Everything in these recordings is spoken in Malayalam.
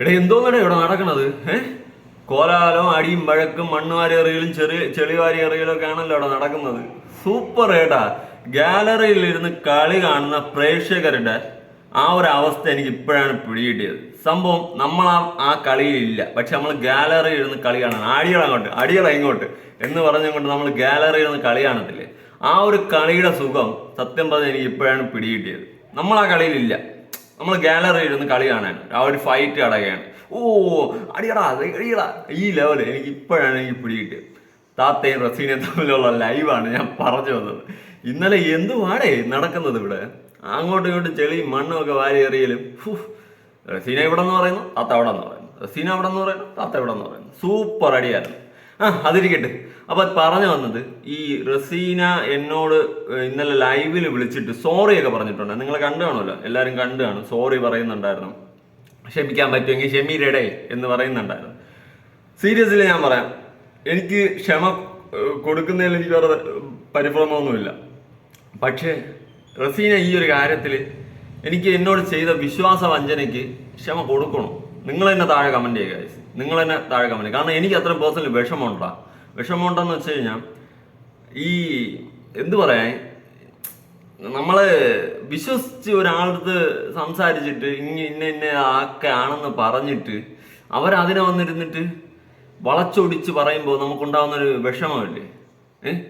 എടാ എന്തോന്നാണ് ഇവിടെ നടക്കണത്? ഏ? കോലാലം അടിയും വഴക്കും മണ്ണുവാരി എറിയലും ചെറിയ ചെളിവാരി എറിയലും ഒക്കെ ആണല്ലോ ഇവിടെ നടക്കുന്നത്. സൂപ്പർ ഏട്ടാ. ഗാലറിയിൽ ഇരുന്ന് കളി കാണുന്ന പ്രേക്ഷകരുടെ ആ ഒരു അവസ്ഥ എനിക്ക് ഇപ്പോഴാണ് പിടികിട്ടിയത്. സംഭവം നമ്മൾ ആ ആ കളിയിലില്ല പക്ഷെ നമ്മൾ ഗാലറിയിൽ ഇരുന്ന് കളി കാണാൻ അടികൾ അങ്ങോട്ട് അടികൾ ഇങ്ങോട്ട് എന്ന് പറഞ്ഞുകൊണ്ട് നമ്മൾ ഗാലറിയിൽ ഇരുന്ന് കളി കാണത്തില്ലേ? ആ ഒരു കളിയുടെ സുഖം സത്യം പറഞ്ഞാൽ എനിക്ക് ഇപ്പോഴാണ് പിടികിട്ടിയത്. നമ്മൾ ആ കളിയിലില്ല നമ്മൾ ഗാലറിയിൽ ഇരുന്ന് കളി കാണാൻ. ആ ഒരു ഫൈറ്റ് കടകയാണ് ഓ അടിയടാ അടിയടാ. ഈ ലെവൽ എനിക്ക് ഇപ്പോഴാണ് എനിക്ക് പിടികിട്ടിയത്. താത്തയും റസീനയും തമ്മിലുള്ള ലൈവാണ് ഞാൻ പറഞ്ഞു വന്നത്. ഇന്നലെ എന്തുവാടേ നടക്കുന്നത് ഇവിടെ? അങ്ങോട്ടും ഇങ്ങോട്ടും ചെളിയും മണ്ണും ഒക്കെ വാരി എറിയലും. റസീന ഇവിടെ എന്ന് പറയുന്നു താത്ത അവിടെ എന്ന് പറയുന്നു. റസീന അവിടെ എന്ന് പറയുന്നു താത്ത ഇവിടെ എന്ന് പറയുന്നു. സൂപ്പർ അടിയായിരുന്നു. ആ അതിരിക്കട്ടെ. അപ്പൊ പറഞ്ഞു വന്നത് ഈ റസീന എന്നോട് ഇന്നലെ ലൈവിൽ വിളിച്ചിട്ട് സോറി ഒക്കെ പറഞ്ഞിട്ടുണ്ട്. നിങ്ങൾ കണ്ടു കാണുമല്ലോ എല്ലാവരും കണ്ടു കാണും സോറി പറയുന്നുണ്ടായിരുന്നു. ക്ഷമിക്കാൻ പറ്റുമെങ്കിൽ ക്ഷമീരടേ എന്ന് പറയുന്നുണ്ടായിരുന്നു. സീരിയസ്ലി ഞാൻ പറയാം. എനിക്ക് ക്ഷമ കൊടുക്കുന്നതിൽ എനിക്ക് വേറെ പരിഭ്രമമൊന്നുമില്ല. പക്ഷേ റസീന ഈ ഒരു കാര്യത്തിൽ എനിക്ക് എന്നോട് ചെയ്ത വിശ്വാസ വഞ്ചനയ്ക്ക് ക്ഷമ കൊടുക്കണം. നിങ്ങൾ തന്നെ താഴെ കമന്റ് ചെയ്യുക guys. നിങ്ങൾ തന്നെ താഴെ കമന്റ് കാരണം എനിക്ക് അത്ര പേഴ്സണലി വിഷമമുണ്ടാ. വിഷമമുണ്ടെന്ന് വെച്ച് കഴിഞ്ഞാൽ ഈ എന്തു പറയാൻ നമ്മൾ വിശ്വസിച്ച് ഒരാളടുത്ത് സംസാരിച്ചിട്ട് ഇങ്ങ ഇന്ന ഇന്ന ആക്കെ ആണെന്ന് പറഞ്ഞിട്ട് അവരതിനെ വന്നിരുന്നിട്ട് വളച്ചൊടിച്ച് പറയുമ്പോൾ നമുക്കുണ്ടാകുന്നൊരു വിഷമമില്ലേ? ഏഹ്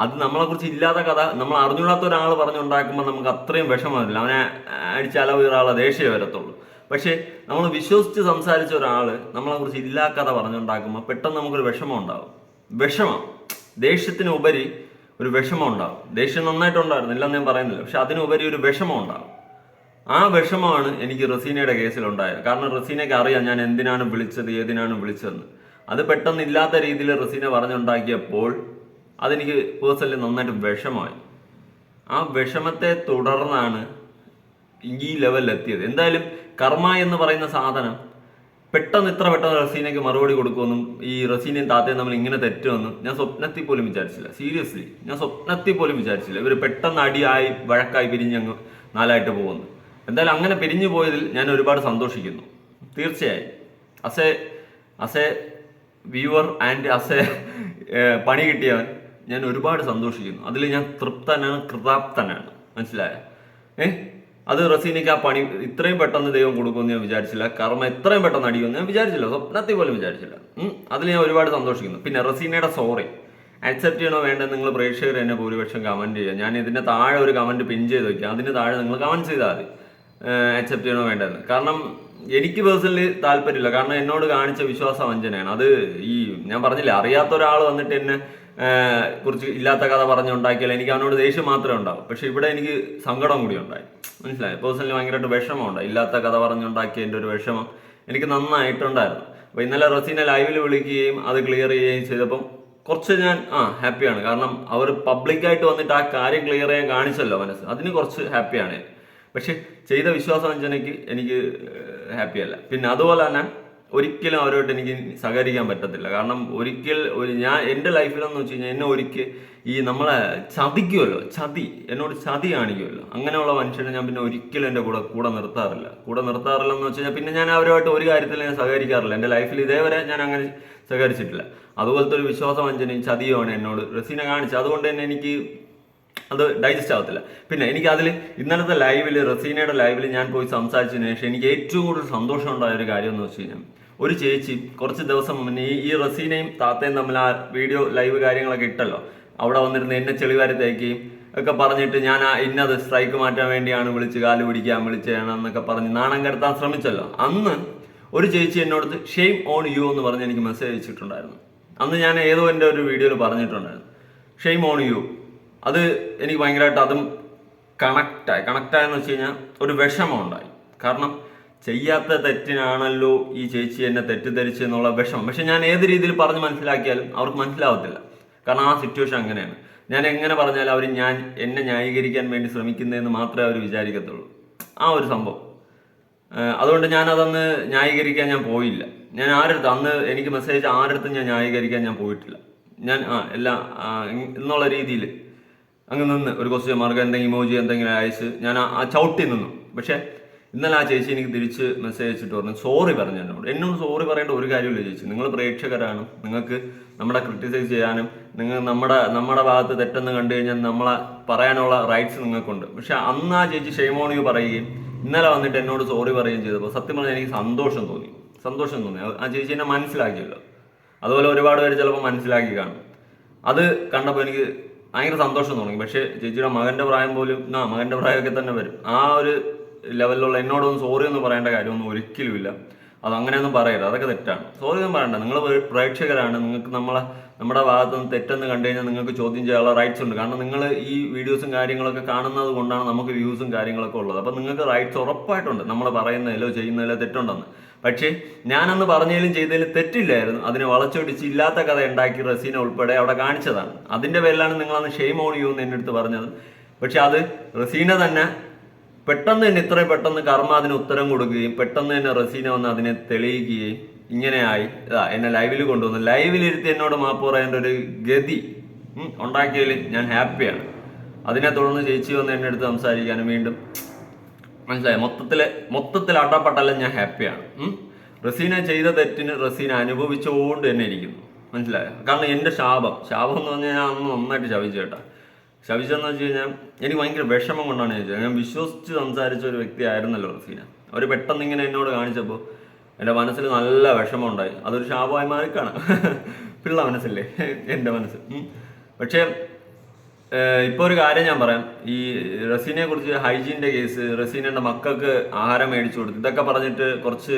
അത് നമ്മളെക്കുറിച്ച് ഇല്ലാത്ത കഥ. നമ്മൾ അറിഞ്ഞൂടാത്ത ഒരാൾ പറഞ്ഞുണ്ടാക്കുമ്പോൾ നമുക്ക് അത്രയും വിഷമമില്ല. അവനെ അടിച്ചാലോ ഒരാളെ ദേഷ്യം വരത്തുള്ളൂ. പക്ഷേ നമ്മൾ വിശ്വസിച്ച് സംസാരിച്ച ഒരാൾ നമ്മളെ കുറിച്ച് കഥ പറഞ്ഞുണ്ടാക്കുമ്പോൾ പെട്ടെന്ന് നമുക്കൊരു വിഷമം ഉണ്ടാകും വിഷമം. ദേഷ്യത്തിനുപരി ഒരു വിഷമം ഉണ്ടാവും. ദേഷ്യം നന്നായിട്ടുണ്ടായിരുന്നു ഇല്ലെന്ന് ഞാൻ പറയുന്നില്ല. പക്ഷെ അതിനുപരി ഒരു വിഷമം ഉണ്ടാവും. ആ വിഷമമാണ് എനിക്ക് റസീനയുടെ കേസിൽ ഉണ്ടായത് കാരണം റസീനയ്ക്ക് അറിയാം ഞാൻ എന്തിനാണ് വിളിച്ചത് ഏതിനാണ് വിളിച്ചതെന്ന്. അത് പെട്ടെന്ന് ഇല്ലാത്ത രീതിയിൽ റസീന പറഞ്ഞുണ്ടാക്കിയപ്പോൾ അതെനിക്ക് പേഴ്സണലി നന്നായിട്ട് വിഷമമായി. ആ വിഷമത്തെ തുടർന്നാണ് ഈ ലെവലിൽ എത്തിയത് എന്തായാലും കർമ്മ എന്ന് പറയുന്ന സാധനം പെട്ടെന്ന് ഇത്ര പെട്ടെന്ന് റസീനയ്ക്ക് മറുപടി കൊടുക്കുമെന്നും ഈ റസീനയും താത്തയും തമ്മിൽ ഇങ്ങനെ തെറ്റുമെന്നും ഞാൻ സ്വപ്നത്തിൽ പോലും വിചാരിച്ചില്ല. സീരിയസ്ലി ഞാൻ സ്വപ്നത്തിൽ പോലും വിചാരിച്ചില്ല. ഇവർ പെട്ടെന്ന് അടിയായി വഴക്കായി പിരിഞ്ഞങ്ങ് നാലായിട്ട് പോകുന്നു. എന്തായാലും അങ്ങനെ പിരിഞ്ഞു പോയതിൽ ഞാൻ ഒരുപാട് സന്തോഷിക്കുന്നു. തീർച്ചയായും. അസെ അസെ വ്യൂവർ ആൻഡ് അസെ പണി കിട്ടിയവൻ ഞാൻ ഒരുപാട് സന്തോഷിക്കുന്നു. അതിൽ ഞാൻ തൃപ്തനാണ് കൃതാപ്തനാണ്. മനസ്സിലായ? ഏ? അത് റസീനയ്ക്ക് ആ പണി ഇത്രയും പെട്ടെന്ന് ദൈവം കൊടുക്കുമെന്ന് ഞാൻ വിചാരിച്ചില്ല. കർമ്മ എത്രയും പെട്ടെന്ന് അടിക്കുമെന്ന് ഞാൻ വിചാരിച്ചില്ല. സ്വപ്നത്തിൽ പോലും വിചാരിച്ചില്ല. അതിൽ ഞാൻ ഒരുപാട് സന്തോഷിക്കുന്നു. പിന്നെ റസീനയുടെ സോറി അക്സെപ്റ്റ് ചെയ്യണോ വേണ്ട നിങ്ങൾ പ്രേക്ഷകർ എന്നെ ഭൂരിപക്ഷം കമന്റ് ചെയ്യുക. ഞാൻ ഇതിന്റെ താഴെ ഒരു കമന്റ് പിൻ ചെയ്ത് വെക്കാം. അതിന് താഴെ നിങ്ങൾ കമന്റ് ചെയ്താൽ മതി. ആക്സെപ്റ്റ് ചെയ്യണോ വേണ്ടെന്ന് കാരണം എനിക്ക് പേഴ്സണലി താല്പര്യമില്ല. കാരണം എന്നോട് കാണിച്ച വിശ്വാസ വഞ്ചനയാണ്. അത് ഈ ഞാൻ പറഞ്ഞില്ല അറിയാത്ത ഒരാൾ വന്നിട്ട് എന്നെ കുറിച്ച് ഇല്ലാത്ത കഥ പറഞ്ഞുണ്ടാക്കിയാൽ എനിക്ക് അവനോട് ദേഷ്യം മാത്രമേ ഉണ്ടാവും. പക്ഷെ ഇവിടെ എനിക്ക് സങ്കടം കൂടി ഉണ്ടായി. മനസ്സിലായി? പേഴ്സണലി ഭയങ്കരമായിട്ട് വിഷമം ഉണ്ടായി. ഇല്ലാത്ത കഥ പറഞ്ഞുണ്ടാക്കിയതിന്റെ ഒരു വിഷമം എനിക്ക് നന്നായിട്ടുണ്ടായിരുന്നു. അപ്പോൾ ഇന്നലെ റസീനെ ലൈവിൽ വിളിക്കുകയും അത് ക്ലിയർ ചെയ്യുകയും ചെയ്തപ്പം കുറച്ച് ഞാൻ ആ ഹാപ്പിയാണ് കാരണം അവർ പബ്ലിക്കായിട്ട് വന്നിട്ട് ആ കാര്യം ക്ലിയർ ചെയ്യാൻ കാണിച്ചല്ലോ മനസ്സ്. അതിന് കുറച്ച് ഹാപ്പിയാണ് പക്ഷെ ചെയ്ത വിശ്വാസവഞ്ചനയ്ക്ക് എനിക്ക് ഹാപ്പിയല്ല പിന്നെ അതുപോലെ തന്നെ ഒരിക്കലും അവരോട്ട് എനിക്ക് സഹകരിക്കാൻ പറ്റത്തില്ല. കാരണം ഒരിക്കൽ ഒരു ഞാൻ എന്റെ ലൈഫിലെന്ന് വെച്ച് കഴിഞ്ഞാൽ എന്നെ ഒരിക്കൽ ഈ നമ്മളെ ചതിക്കുമല്ലോ ചതി. എന്നോട് ചതി കാണിക്കുമല്ലോ അങ്ങനെയുള്ള മനുഷ്യനെ ഞാൻ പിന്നെ ഒരിക്കലും എന്റെ കൂടെ കൂടെ നിർത്താറില്ല. കൂടെ നിർത്താറില്ല എന്ന് വെച്ച് കഴിഞ്ഞാൽ പിന്നെ ഞാൻ അവരുമായിട്ട് ഒരു കാര്യത്തിൽ ഞാൻ സഹകരിക്കാറില്ല. എന്റെ ലൈഫിൽ ഇതേവരെ ഞാൻ അങ്ങനെ സഹകരിച്ചിട്ടില്ല. അതുപോലത്തെ ഒരു വിശ്വാസവഞ്ചനയും ചതിയുമാണ് എന്നോട് റസീന കാണിച്ചത് അതുകൊണ്ട് തന്നെ എനിക്ക് അത് ഡൈജസ്റ്റ് ആവത്തില്ല. പിന്നെ എനിക്ക് അതിൽ ഇന്നലത്തെ ലൈവിൽ റസീനയുടെ ലൈവിൽ ഞാൻ പോയി സംസാരിച്ചതിന് ശേഷം എനിക്ക് ഏറ്റവും കൂടുതൽ സന്തോഷം ഉണ്ടായ ഒരു കാര്യം എന്ന് വെച്ച് കഴിഞ്ഞാൽ ഒരു ചേച്ചി കുറച്ച് ദിവസം മുന്നേ ഈ റസീനയും താത്തയും തമ്മിൽ ആ വീഡിയോ ലൈവ് കാര്യങ്ങളൊക്കെ ഇട്ടല്ലോ. അവിടെ വന്നിരുന്ന് എന്നെ ചെളിവാരി തേക്കുകയും ഒക്കെ പറഞ്ഞിട്ട് ഞാൻ ആ ഇന്നത് സ്ട്രൈക്ക് മാറ്റാൻ വേണ്ടിയാണ് വിളിച്ച് കാൽ പിടിക്കാൻ വിളിച്ചതാണ് എന്നൊക്കെ പറഞ്ഞ് നാണം കരുത്താൻ ശ്രമിച്ചല്ലോ. അന്ന് ഒരു ചേച്ചി എന്നോട് ഷെയിം ഓൺ യു എന്ന് പറഞ്ഞ് എനിക്ക് മെസ്സേജ് അയച്ചിട്ടുണ്ടായിരുന്നു. അന്ന് ഞാൻ ഏതോ എന്റെ ഒരു വീഡിയോയിൽ പറഞ്ഞിട്ടുണ്ടായിരുന്നു. ഷെയിം ഓൺ യു അത് എനിക്ക് ഭയങ്കരമായിട്ട് അതും കണക്റ്റായി കണക്റ്റായെന്ന് വെച്ച് കഴിഞ്ഞാൽ ഒരു വിഷമം ഉണ്ടായി കാരണം ചെയ്യാത്ത തെറ്റിനാണല്ലോ ഈ ചേച്ചി എന്നെ തെറ്റിദ്ധരിച്ച് എന്നുള്ള വിഷമം. പക്ഷെ ഞാൻ ഏത് രീതിയിൽ പറഞ്ഞ് മനസ്സിലാക്കിയാലും അവർക്ക് മനസ്സിലാവത്തില്ല. കാരണം ആ സിറ്റുവേഷൻ അങ്ങനെയാണ്. ഞാൻ എങ്ങനെ പറഞ്ഞാലും അവർ ഞാൻ എന്നെ ന്യായീകരിക്കാൻ വേണ്ടി ശ്രമിക്കുന്നതെന്ന് മാത്രമേ അവർ വിചാരിക്കത്തുള്ളൂ. ആ ഒരു സംഭവം. അതുകൊണ്ട് ഞാൻ അതന്ന് ന്യായീകരിക്കാൻ ഞാൻ പോയില്ല. ഞാൻ ആരടുത്ത് അന്ന് എനിക്ക് മെസ്സേജ് ആരടുത്തും ഞാൻ ന്യായീകരിക്കാൻ ഞാൻ പോയിട്ടില്ല. ഞാൻ ആ എല്ലാ എന്നുള്ള രീതിയിൽ അങ്ങ് നിന്ന് ഒരു ക്വസ്റ്റ്യൻ മാർക്ക് എന്തെങ്കിലും ഇമോജി എന്തെങ്കിലും അയച്ച് ഞാൻ ആ ചവിട്ടി നിന്നു. പക്ഷെ ഇന്നലെ ആ ചേച്ചി എനിക്ക് തിരിച്ച് മെസ്സേജ് അയച്ചിട്ട് പറഞ്ഞു സോറി പറഞ്ഞു എന്നോട്. എന്നോട് സോറി പറയേണ്ട ഒരു കാര്യമില്ല ചേച്ചി. നിങ്ങൾ പ്രേക്ഷകരാണ്. നിങ്ങൾക്ക് നമ്മളെ ക്രിട്ടിസൈസ് ചെയ്യാനും നിങ്ങൾ നമ്മുടെ നമ്മുടെ ഭാഗത്ത് തെറ്റെന്ന് കണ്ടു കഴിഞ്ഞാൽ നമ്മളെ പറയാനുള്ള റൈറ്റ്സ് നിങ്ങൾക്കുണ്ട്. പക്ഷെ അന്ന് ആ ചേച്ചി ഷെയ്മോണിയു പറയുകയും ഇന്നലെ വന്നിട്ട് എന്നോട് സോറി പറയുകയും ചെയ്തപ്പോൾ സത്യം പറഞ്ഞാൽ എനിക്ക് സന്തോഷം തോന്നി. സന്തോഷം തോന്നി. ആ- ചേച്ചി എന്നെ മനസ്സിലാക്കിയല്ലോ. അതുപോലെ ഒരുപാട് പേര് ചിലപ്പോൾ മനസ്സിലാക്കി കാണും. അത് കണ്ടപ്പോൾ എനിക്ക് ഭയങ്കര സന്തോഷം തോന്നി. പക്ഷേ ചേച്ചിയുടെ മകന്റെ പ്രായം പോലും ആ മകന്റെ പ്രായമൊക്കെ തന്നെ വരും. ആ ഒരു ലെവലിലുള്ള എന്നോടൊന്നും സോറി എന്ന് പറയേണ്ട കാര്യമൊന്നും ഒരിക്കലും ഇല്ല അത് അങ്ങനെയൊന്നും പറയരുത്. അതൊക്കെ തെറ്റാണ്. സോറി ഒന്നും പറയണ്ട. നിങ്ങൾ പ്രേക്ഷകരാണ്. നിങ്ങൾക്ക് നമ്മളെ നമ്മുടെ ഭാഗത്ത് നിന്ന് തെറ്റെന്ന് കണ്ടു കഴിഞ്ഞാൽ നിങ്ങൾക്ക് ചോദ്യം ചെയ്യാനുള്ള റൈറ്റ്സ് ഉണ്ട്. കാരണം നിങ്ങൾ ഈ വീഡിയോസും കാര്യങ്ങളൊക്കെ കാണുന്നത് കൊണ്ടാണ് നമുക്ക് വ്യൂസും കാര്യങ്ങളൊക്കെ ഉള്ളത്. അപ്പം നിങ്ങൾക്ക് റൈറ്റ്സ് ഉറപ്പായിട്ടുണ്ട്. നമ്മൾ പറയുന്നതിലോ ചെയ്യുന്നതിലോ തെറ്റുണ്ടെന്ന്. പക്ഷേ ഞാനന്ന് പറഞ്ഞതിലും ചെയ്തതിലും തെറ്റില്ലായിരുന്നു. അതിനെ വളച്ചൊടിച്ച് ഇല്ലാത്ത കഥ ഉണ്ടാക്കി റസീന ഉൾപ്പെടെ അവിടെ കാണിച്ചതാണ്. അതിന്റെ പേരിലാണ് നിങ്ങളന്ന് അന്ന് ഷെയ്ം ഓൺ യു എന്ന് എന്റെ അടുത്ത് പറഞ്ഞത്. പക്ഷെ അത് റസീന തന്നെ പെട്ടെന്ന് തന്നെ ഇത്രയും പെട്ടെന്ന് കർമ്മ അതിന് ഉത്തരം കൊടുക്കുകയും പെട്ടെന്ന് തന്നെ റസീന വന്ന് അതിനെ തെളിയിക്കുകയും ഇങ്ങനെയായി ഇതാ എന്നെ ലൈവിൽ കൊണ്ടുവന്നു. ലൈവിലിരുത്തി എന്നോട് മാപ്പ് പറയേണ്ട ഒരു ഗതി ഉണ്ടാക്കിയതിൽ ഞാൻ ഹാപ്പിയാണ് അതിനെ തുടർന്ന് ചേച്ചി വന്ന് എന്നെ അടുത്ത് സംസാരിക്കാനും വീണ്ടും മനസ്സിലായി? മൊത്തത്തിൽ മൊത്തത്തിൽ അടപെട്ടല്ല ഞാൻ ഹാപ്പിയാണ്. റസീന ചെയ്ത തെറ്റിന് റസീന അനുഭവിച്ചുകൊണ്ട് തന്നെ ഇരിക്കുന്നു. മനസ്സിലായോ? കാരണം എന്റെ ശാപം. ശാപം എന്ന് പറഞ്ഞാൽ ഞാൻ അന്ന് നന്നായിട്ട് ശവിച്ചു കേട്ടാ. ശവിച്ചെന്ന് വെച്ച് കഴിഞ്ഞാൽ എനിക്ക് ഭയങ്കര വിഷമം കൊണ്ടാണ് ചോദിച്ചത്. ഞാൻ വിശ്വസിച്ച് സംസാരിച്ച ഒരു വ്യക്തി ആയിരുന്നല്ലോ റസീന അവർ പെട്ടെന്ന് ഇങ്ങനെ എന്നോട് കാണിച്ചപ്പോൾ എന്റെ മനസ്സിൽ നല്ല വിഷമം ഉണ്ടായി. അതൊരു ശാപമായി മാറിക്കാണ് പിള്ള മനസ്സില്ലേ? എന്റെ മനസ്സ്. പക്ഷേ ഇപ്പോൾ ഇപ്പൊ ഒരു കാര്യം ഞാൻ പറയാം. ഈ റസീനെ കുറിച്ച് ഹൈജീന്റെ കേസ് റസീനയുടെ മക്കൾക്ക് ആഹാരം മേടിച്ചു കൊടുത്തു ഇതൊക്കെ പറഞ്ഞിട്ട് കുറച്ച്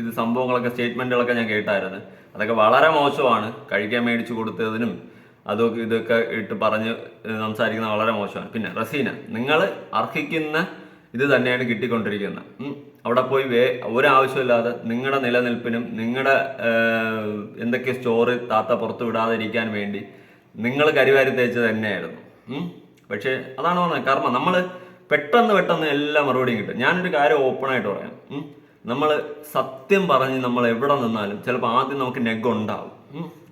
ഇത് സംഭവങ്ങളൊക്കെ സ്റ്റേറ്റ്മെന്റുകളൊക്കെ ഞാൻ കേട്ടായിരുന്നു. അതൊക്കെ വളരെ മോശമാണ്. കഴിക്കാൻ മേടിച്ചു കൊടുത്തതിനും അതൊക്കെ ഇതൊക്കെ ഇട്ട് പറഞ്ഞ് സംസാരിക്കുന്ന വളരെ മോശമാണ്. പിന്നെ റസീന നിങ്ങൾ അർഹിക്കുന്ന ഇത് തന്നെയാണ് കിട്ടിക്കൊണ്ടിരിക്കുന്നത്. അവിടെ പോയി വേ ഒരാവശ്യമില്ലാതെ നിങ്ങളുടെ നിലനിൽപ്പിനും നിങ്ങളുടെ എന്തൊക്കെ സ്റ്റോറി താത്ത പുറത്തു വിടാതിരിക്കാൻ വേണ്ടി നിങ്ങൾ കരിവാരി തേച്ചത് തന്നെയായിരുന്നു. പക്ഷേ അതാണ് പറഞ്ഞത് കർമ്മ. നമ്മൾ പെട്ടെന്ന് പെട്ടെന്ന് എല്ലാ മറുപടിയും കിട്ടും. ഞാനൊരു കാര്യം ഓപ്പണായിട്ട് പറയാം. നമ്മൾ സത്യം പറഞ്ഞ് നമ്മൾ എവിടെ നിന്നാലും ചിലപ്പോൾ ആദ്യം നമുക്ക് നെഗ് ഉണ്ടാവും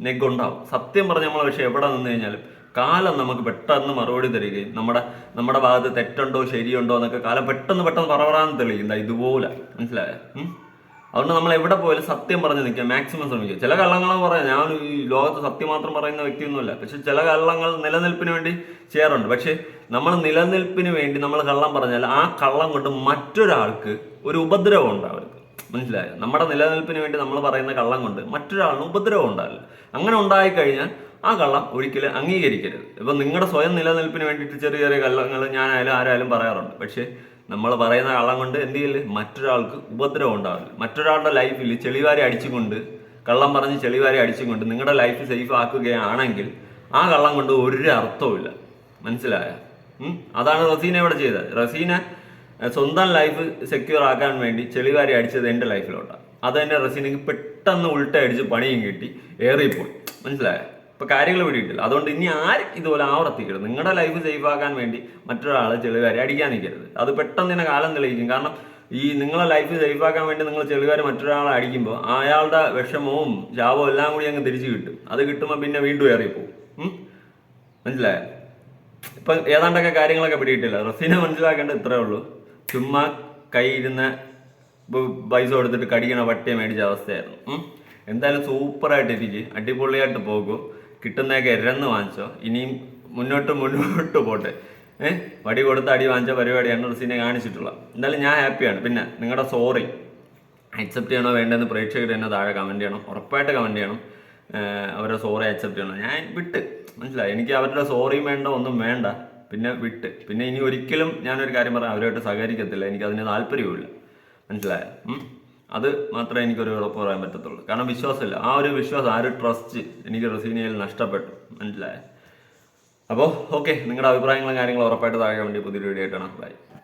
നെഗ് ഉണ്ടാവും സത്യം പറഞ്ഞ നമ്മൾ പക്ഷെ എവിടെ നിന്ന് കഴിഞ്ഞാലും കാലം നമുക്ക് പെട്ടെന്ന് മറുപടി തരികയും നമ്മുടെ നമ്മുടെ ഭാഗത്ത് തെറ്റുണ്ടോ ശരിയുണ്ടോ എന്നൊക്കെ കാലം പെട്ടെന്ന് പെട്ടെന്ന് പറവറാന്ന് തെളിയില്ല ഇതുപോലെ. മനസ്സിലായ? അതുകൊണ്ട് നമ്മൾ എവിടെ പോയാലും സത്യം പറഞ്ഞ് നിൽക്കുക മാക്സിമം ശ്രമിക്കുക. ചില കള്ളങ്ങൾ പറയാം ഞാൻ ഈ ലോകത്ത് സത്യം മാത്രം പറയുന്ന വ്യക്തിയൊന്നുമല്ല. പക്ഷെ ചില കള്ളങ്ങൾ നിലനിൽപ്പിന് വേണ്ടി ചെയ്യാറുണ്ട്. പക്ഷെ നമ്മൾ നിലനിൽപ്പിന് വേണ്ടി നമ്മൾ കള്ളം പറഞ്ഞാൽ ആ കള്ളം കൊണ്ട് മറ്റൊരാൾക്ക് ഒരു ഉപദ്രവം ഉണ്ടാവരുത്. മനസ്സിലായോ? നമ്മുടെ നിലനിൽപ്പിന് വേണ്ടി നമ്മൾ പറയുന്ന കള്ളം കൊണ്ട് മറ്റൊരാളിന് ഉപദ്രവം ഉണ്ടാവില്ല. അങ്ങനെ ഉണ്ടായി കഴിഞ്ഞാൽ ആ കള്ളം ഒരിക്കലും അംഗീകരിക്കരുത്. ഇപ്പം നിങ്ങളുടെ സ്വയം നിലനിൽപ്പിന് വേണ്ടിയിട്ട് ചെറിയ ചെറിയ കള്ളങ്ങൾ ഞാനായാലും ആരായാലും പറയാറുണ്ട്. പക്ഷേ നമ്മൾ പറയുന്ന കള്ളം കൊണ്ട് എന്ത് ചെയ്യില്ല മറ്റൊരാൾക്ക് ഉപദ്രവം ഉണ്ടാവില്ല. മറ്റൊരാളുടെ ലൈഫിൽ ചെളിവാരി അടിച്ചുകൊണ്ട് കള്ളം പറഞ്ഞ് ചെളിവാരി അടിച്ചുകൊണ്ട് നിങ്ങളുടെ ലൈഫ് സേഫ് ആക്കുകയാണെങ്കിൽ ആ കള്ളം കൊണ്ട് ഒരു അർത്ഥവുമില്ല. മനസ്സിലായ? അതാണ് റസീന ഇവിടെ ചെയ്തത്. റസീന സ്വന്തം ലൈഫ് സെക്യൂർ ആക്കാൻ വേണ്ടി ചെളിവാരി അടിച്ചത് എന്റെ ലൈഫിലോട്ടാണ് അത് തന്നെ റസീനക്ക് പെട്ടെന്ന് ഉൾട്ട അടിച്ച് പണിയും കിട്ടി ഏറിപ്പോയി. മനസ്സിലായോ? ഇപ്പൊ കാര്യങ്ങൾ പിടിയിട്ടില്ല. അതുകൊണ്ട് ഇനി ആരും ഇതുപോലെ ആവർത്തിക്കരുത്. നിങ്ങളുടെ ലൈഫ് സേഫ് ആക്കാൻ വേണ്ടി മറ്റൊരാളെ ചെളിവാരി അടിക്കാൻ നിൽക്കരുത്. അത് പെട്ടെന്ന് തന്നെ കാലം തെളിയിക്കും. കാരണം ഈ നിങ്ങളെ ലൈഫ് സേഫ് ആക്കാൻ വേണ്ടി നിങ്ങൾ ചെളിവാരി മറ്റൊരാളെ അടിക്കുമ്പോൾ അയാളുടെ വിഷമവും ശാപവും എല്ലാം കൂടി അങ്ങ് തിരിച്ചു കിട്ടും. അത് കിട്ടുമ്പോൾ പിന്നെ വീണ്ടും ഏറിപ്പോവും. മനസ്സിലായ? ഇപ്പൊ ഏതാണ്ടൊക്കെ കാര്യങ്ങളൊക്കെ പിടിയിട്ടില്ല. റസീനെ മനസ്സിലാക്കേണ്ടത് ഇത്രേ ഉള്ളൂ. ചുമ്മാ കൈ ഇരുന്ന ബ- പൈസ കൊടുത്തിട്ട് കടിക്കണ പട്ടിയെ മേടിച്ച അവസ്ഥയായിരുന്നു. എന്തായാലും സൂപ്പറായിട്ട് ഇരിക്കും അടിപൊളിയായിട്ട് പോകും. കിട്ടുന്നതൊക്കെ എരന്ന് വാങ്ങിച്ചോ. ഇനിയും മുന്നോട്ട് മുന്നോട്ട് പോട്ടെ. ഏഹ് വടി കൊടുത്ത് അടി വാങ്ങിച്ച പരിപാടിയാണ് റസീനെ കാണിച്ചിട്ടുള്ളത് എന്തായാലും ഞാൻ ഹാപ്പിയാണ്. പിന്നെ നിങ്ങളുടെ സോറി അക്സെപ്റ്റ് ചെയ്യണോ വേണ്ടെന്ന് പ്രേക്ഷകർ തന്നെ താഴെ കമന്റ് ചെയ്യണം. ഉറപ്പായിട്ട് കമന്റ് ചെയ്യണം. അവരുടെ സോറി അക്സെപ്റ്റ് ചെയ്യണം? ഞാൻ വിട്ട്. മനസ്സിലായി? എനിക്ക് അവരുടെ സോറിയും വേണ്ട ഒന്നും വേണ്ട. പിന്നെ വിട്ട്. പിന്നെ ഇനി ഒരിക്കലും ഞാനൊരു കാര്യം പറയാം അവരുമായിട്ട് സഹകരിക്കത്തില്ല. എനിക്ക് അതിന് താല്പര്യവുമില്ല. മനസ്സിലായോ? അത് മാത്രമേ എനിക്കൊരു ഉറപ്പ് പറയാൻ പറ്റത്തുള്ളൂ. കാരണം വിശ്വാസമില്ല. ആ ഒരു വിശ്വാസം ആ ഒരു ട്രസ്റ്റ് എനിക്ക് റസീനിയയിൽ നഷ്ടപ്പെട്ടു. മനസ്സിലായോ? അപ്പോൾ ഓക്കെ നിങ്ങളുടെ അഭിപ്രായങ്ങളും കാര്യങ്ങളും ഉറപ്പായിട്ട് താഴെ വേണ്ടി പുതിയൊരു വീഡിയോ ആയിട്ടാണ് ബൈ